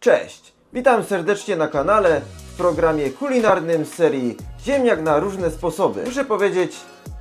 Cześć! Witam serdecznie na kanale w programie kulinarnym z serii Ziemniak na różne sposoby. Muszę powiedzieć,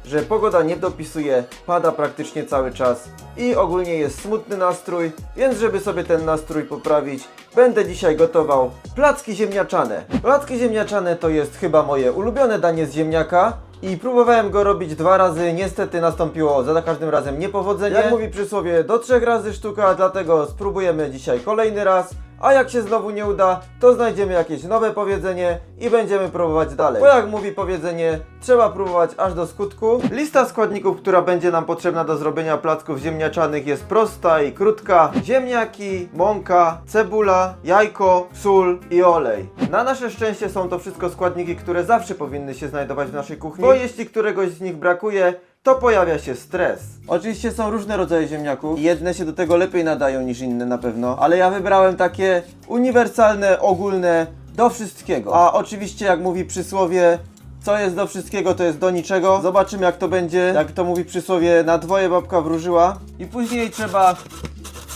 że pogoda nie dopisuje, pada praktycznie cały czas i ogólnie jest smutny nastrój, więc żeby sobie ten nastrój poprawić, będę dzisiaj gotował placki ziemniaczane. Placki ziemniaczane to jest chyba moje ulubione danie z ziemniaka. I próbowałem go robić dwa razy, niestety nastąpiło za każdym razem niepowodzenie. Jak mówi przysłowie, do trzech razy sztuka, dlatego spróbujemy dzisiaj kolejny raz. A jak się znowu nie uda, to znajdziemy jakieś nowe powiedzenie i będziemy próbować dalej. Bo jak mówi powiedzenie, trzeba próbować aż do skutku. Lista składników, która będzie nam potrzebna do zrobienia placków ziemniaczanych jest prosta i krótka. Ziemniaki, mąka, cebula, jajko, sól i olej. Na nasze szczęście są to wszystko składniki, które zawsze powinny się znajdować w naszej kuchni, bo jeśli któregoś z nich brakuje, to pojawia się stres. Oczywiście są różne rodzaje ziemniaków jedne się do tego lepiej nadają niż inne na pewno, ale ja wybrałem takie uniwersalne, ogólne, do wszystkiego. A oczywiście jak mówi przysłowie, co jest do wszystkiego, to jest do niczego. Zobaczymy jak to będzie, jak to mówi przysłowie, na dwoje babka wróżyła. I później trzeba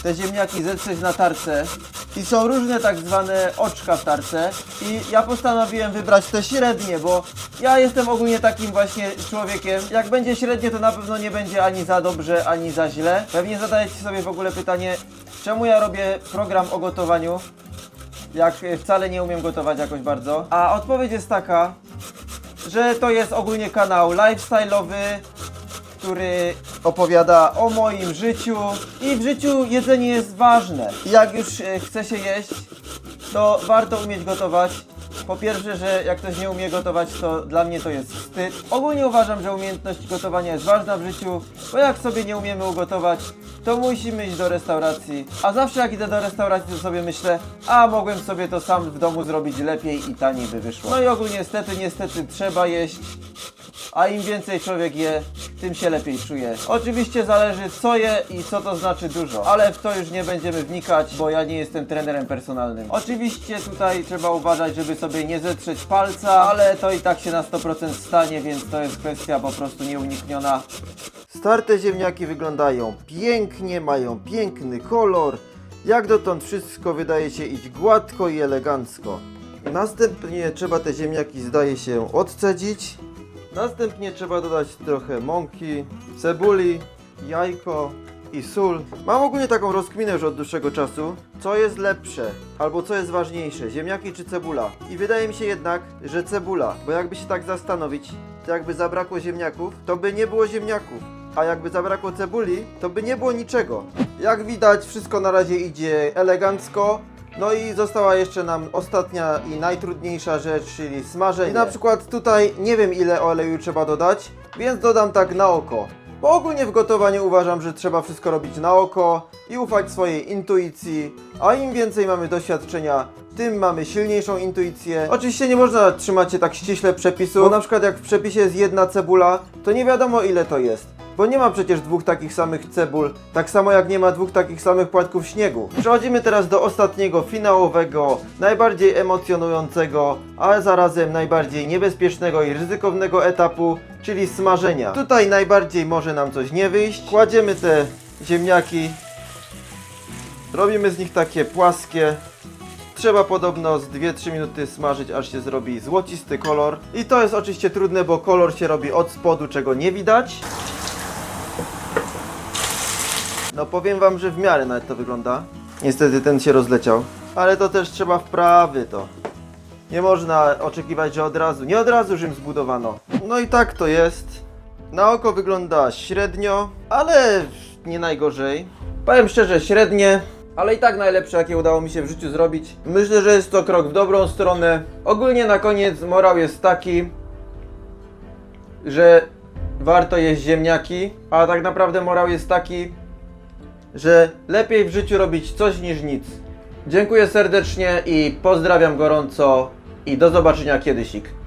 te ziemniaki zetrzeć na tarce. I są różne tak zwane oczka w tarce. I ja postanowiłem wybrać te średnie, bo ja jestem ogólnie takim właśnie człowiekiem. Jak będzie średnie, to na pewno nie będzie ani za dobrze, ani za źle. Pewnie zadajecie sobie w ogóle pytanie, czemu ja robię program o gotowaniu, jak wcale nie umiem gotować jakoś bardzo. A odpowiedź jest taka, że to jest ogólnie kanał lifestyle'owy, który opowiada o moim życiu i w życiu jedzenie jest ważne. Jak już e, chce się jeść, to warto umieć gotować. Po pierwsze, że jak ktoś nie umie gotować, to dla mnie to jest wstyd. Ogólnie uważam, że umiejętność gotowania jest ważna w życiu, bo jak sobie nie umiemy ugotować, to musimy iść do restauracji. A zawsze jak idę do restauracji, to sobie myślę, a mogłem sobie to sam w domu zrobić lepiej i taniej by wyszło. No i ogólnie niestety, niestety trzeba jeść a im więcej człowiek je, tym się lepiej czuje. Oczywiście zależy co je i co to znaczy dużo, ale w to już nie będziemy wnikać, bo ja nie jestem trenerem personalnym. Oczywiście tutaj trzeba uważać, żeby sobie nie zetrzeć palca, ale to i tak się na 100% stanie, więc to jest kwestia po prostu nieunikniona. Starte ziemniaki wyglądają pięknie, mają piękny kolor. Jak dotąd wszystko wydaje się iść gładko i elegancko. Następnie trzeba te ziemniaki zdaje się odcedzić. Następnie trzeba dodać trochę mąki, cebuli, jajko i sól. Mam ogólnie taką rozkminę już od dłuższego czasu, co jest lepsze, albo co jest ważniejsze, ziemniaki czy cebula. I wydaje mi się jednak, że cebula, bo jakby się tak zastanowić, to jakby zabrakło ziemniaków, to by nie było ziemniaków. A jakby zabrakło cebuli, to by nie było niczego. Jak widać, wszystko na razie idzie elegancko. No i została jeszcze nam ostatnia i najtrudniejsza rzecz, czyli smażenie. I na przykład tutaj nie wiem ile oleju trzeba dodać, więc dodam tak na oko. Bo ogólnie w gotowaniu uważam, że trzeba wszystko robić na oko i ufać swojej intuicji, a im więcej mamy doświadczenia, tym mamy silniejszą intuicję. Oczywiście nie można trzymać się tak ściśle przepisu, bo na przykład jak w przepisie jest jedna cebula, to nie wiadomo ile to jest. Bo nie ma przecież dwóch takich samych cebul, tak samo jak nie ma dwóch takich samych płatków śniegu. Przechodzimy teraz do ostatniego, finałowego, najbardziej emocjonującego, ale zarazem najbardziej niebezpiecznego i ryzykownego etapu, czyli smażenia. Tutaj najbardziej może nam coś nie wyjść. Kładziemy te ziemniaki, robimy z nich takie płaskie. Trzeba podobno z 2-3 minuty smażyć, aż się zrobi złocisty kolor. I to jest oczywiście trudne, bo kolor się robi od spodu, czego nie widać. No powiem wam, że w miarę nawet to wygląda. Niestety ten się rozleciał. Ale to też trzeba wprawy to. Nie można oczekiwać, że od razu. Nie od razu Rzym zbudowano. No i tak to jest. Na oko wygląda średnio, ale nie najgorzej. Powiem szczerze, średnie, ale i tak najlepsze, jakie udało mi się w życiu zrobić. Myślę, że jest to krok w dobrą stronę. Ogólnie na koniec morał jest taki, że warto jeść ziemniaki, a tak naprawdę morał jest taki, że lepiej w życiu robić coś niż nic. Dziękuję serdecznie i pozdrawiam gorąco i do zobaczenia kiedysik.